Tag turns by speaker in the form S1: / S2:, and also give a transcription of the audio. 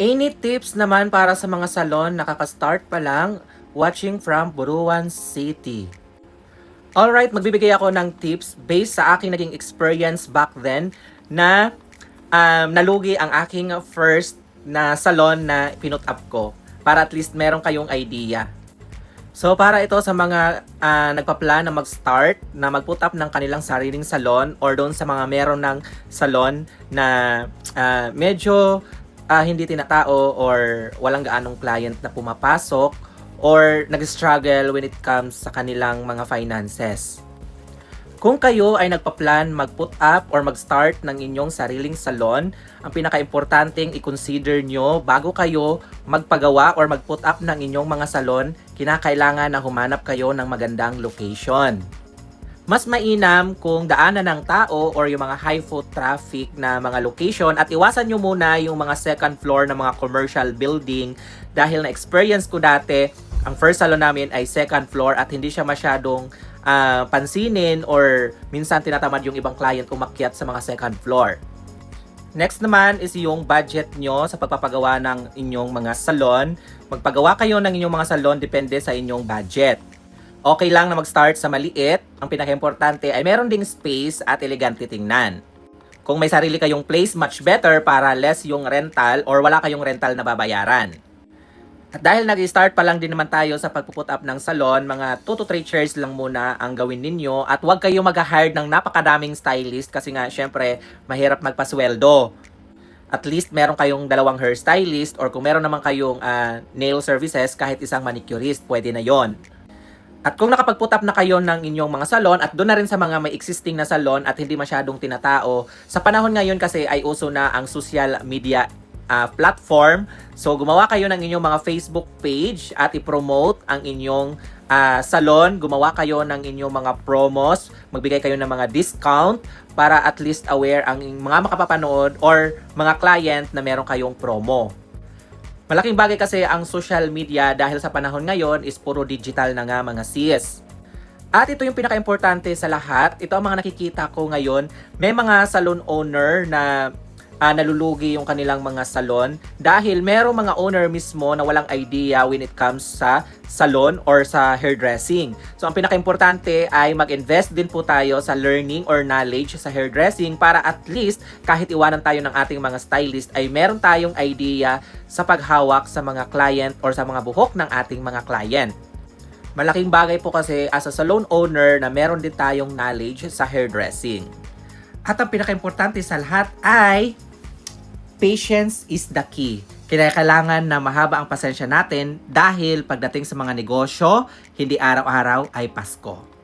S1: Any tips naman para sa mga salon nakaka-start pa lang watching from Buruan City? Alright, magbibigay ako ng tips based sa aking naging experience back then na um, nalugi ang aking first na salon na pinut up ko para at least meron kayong idea. So para ito sa mga ah, nagpa-plan na mag-start na mag-put up ng kanilang sariling salon or doon sa mga meron ng salon na ah, medyo ah, hindi tinatao or walang gaanong client na pumapasok or nag-struggle when it comes sa kanilang mga finances. Kung kayo ay nagpa-plan mag-put up or mag-start ng inyong sariling salon, ang pinaka-importanting i-consider nyo bago kayo magpagawa or mag-put up ng inyong mga salon, kinakailangan na humanap kayo ng magandang location. Mas mainam kung daanan ng tao or yung mga high foot traffic na mga location at iwasan nyo muna yung mga second floor ng mga commercial building dahil na-experience ko dati, ang first salon namin ay second floor at hindi siya masyadong ah, pansinin or minsan tinatamad yung ibang client umakyat sa mga second floor. Next naman is yung budget nyo sa pagpapagawa ng inyong mga salon. Magpagawa kayo ng inyong mga salon depende sa inyong budget. Okay lang na mag-start sa maliit. Ang pinaka-importante ay meron ding space at elegante tingnan. Kung may sarili kayong place, much better para less yung rental or wala kayong rental na babayaran. At dahil nag-start pa lang din naman tayo sa pagpuput up ng salon, mga 2 to 3 chairs lang muna ang gawin ninyo at huwag kayo mag-hire ng napakadaming stylist kasi nga syempre mahirap magpasweldo. At least meron kayong dalawang hairstylist or kung meron naman kayong ah, nail services kahit isang manicurist, pwede na yon. At kung nakapag-put up na kayo ng inyong mga salon at doon na rin sa mga may existing na salon at hindi masyadong tinatao, sa panahon ngayon kasi ay uso na ang social media ah, platform. So gumawa kayo ng inyong mga Facebook page at i-promote ang inyong ah, salon. Gumawa kayo ng inyong mga promos. Magbigay kayo ng mga discount para at least aware ang mga makapapanood or mga client na meron kayong promo. Malaking bagay kasi ang social media dahil sa panahon ngayon is puro digital na nga mga sis. At ito yung pinaka-importante sa lahat. Ito ang mga nakikita ko ngayon. May mga salon owner na ah, nalulugi yung kanilang mga salon dahil merong mga owner mismo na walang idea when it comes sa salon or sa hairdressing. So ang pinaka-importante ay mag-invest din po tayo sa learning or knowledge sa hairdressing para at least kahit iwanan tayo ng ating mga stylist ay meron tayong idea sa paghawak sa mga client or sa mga buhok ng ating mga client. Malaking bagay po kasi as a salon owner na meron din tayong knowledge sa hairdressing. At ang pinaka-importante sa lahat ay patience is the key. Kaya kailangan na mahaba ang pasensya natin dahil pagdating sa mga negosyo, hindi araw-araw ay Pasko.